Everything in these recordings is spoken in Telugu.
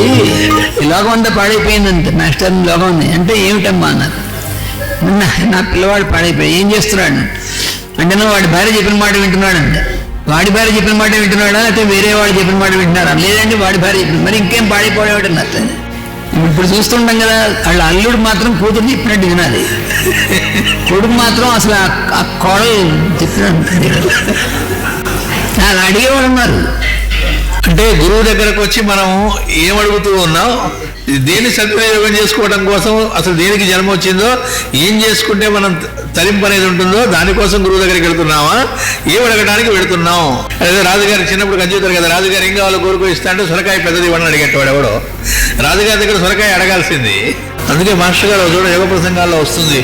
వచ్చి లోకం అంతా పాడైపోయిందంట. మాస్టర్ లోకం ఉంది. అంటే ఏమిటమ్మా అన్నారు. నా నా పిల్లవాడు పాడైపోయి ఏం చేస్తున్నాడు? అంటే వాడి భార్య చెప్పిన మాట వింటున్నాడంట వాడి భార్య చెప్పిన మాట వింటున్నాడా? లేకపోతే వేరే వాడు చెప్పిన మాట వింటున్నారా? లేదంటే వాడి భార్య చెప్పిన మరి ఇంకేం పాడైపోయాడు అన్నట్టు ఇప్పుడు చూస్తుంటాం కదా వాళ్ళ అల్లుడు మాత్రం కూతురు చెప్పినట్టు వినాలి. కొడుకు మాత్రం అసలు ఆ- ఆ కోడలు చెప్పినట్టు అలా అడిగేవాడు ఉన్నారు. అంటే గురువు దగ్గరకు వచ్చి మనం ఏం అడుగుతూ ఉన్నాం? దేని సద్వినియోగం చేసుకోవడం కోసం అసలు దేనికి జన్మ వచ్చిందో ఏం చేసుకుంటే మనం తలింపు అనేది ఉంటుందో దానికోసం గురువు దగ్గరికి వెళ్తున్నామా? ఏం అడగడానికి వెళుతున్నాం? అదే రాజుగారు చిన్నప్పుడు కంచుతారు కదా రాజుగారు ఏం కావాలో కోరుకో ఇస్తా అంటే సొరకాయ పెద్దది ఇవ్వని అడిగేటవాడు ఎవడో. రాజుగారి దగ్గర సొరకాయ అడగాల్సింది. అందుకే మాస్టర్ గారు చూడ యోగ ప్రసంగాల్లో వస్తుంది.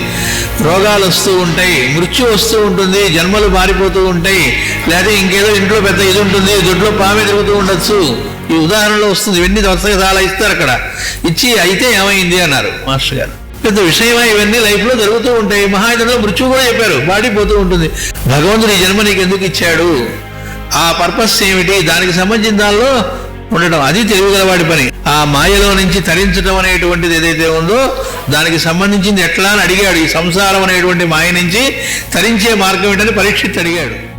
రోగాలు వస్తూ ఉంటాయి మృత్యు వస్తూ ఉంటుంది జన్మలు మారిపోతూ ఉంటాయి లేదా ఇంకేదో ఇంట్లో పెద్ద ఇది ఉంటుంది దొడ్లో పామే తిరుగుతూ ఉండొచ్చు. ఈ ఉదాహరణలో వస్తుంది ఇవన్నీ వరుసగా చాలా ఇస్తారు అక్కడ. ఇచ్చి అయితే ఏమైంది అన్నారు మాస్టర్ గారు. పెద్ద విషయమా ఇవన్నీ లైఫ్లో జరుగుతూ ఉంటాయి మహాయుధంలో మృత్యు కూడా చెప్పారు బాడీ పోతూ ఉంటుంది. భగవంతుడు ఈ జన్మ నీకు ఎందుకు ఇచ్చాడు? ఆ పర్పస్ ఏమిటి? దానికి సంబంధించిన దానిలో ఉండటం. అది తెలివిగలవాడి పని. ఆ మాయలో నుంచి తరించడం అనేటువంటిది ఏదైతే ఉందో దానికి సంబంధించింది ఎట్లా అని అడిగాడు. ఈ సంసారం అనేటువంటి మాయ నుంచి తరించే మార్గం ఏంటని పరీక్షిత్ అడిగాడు.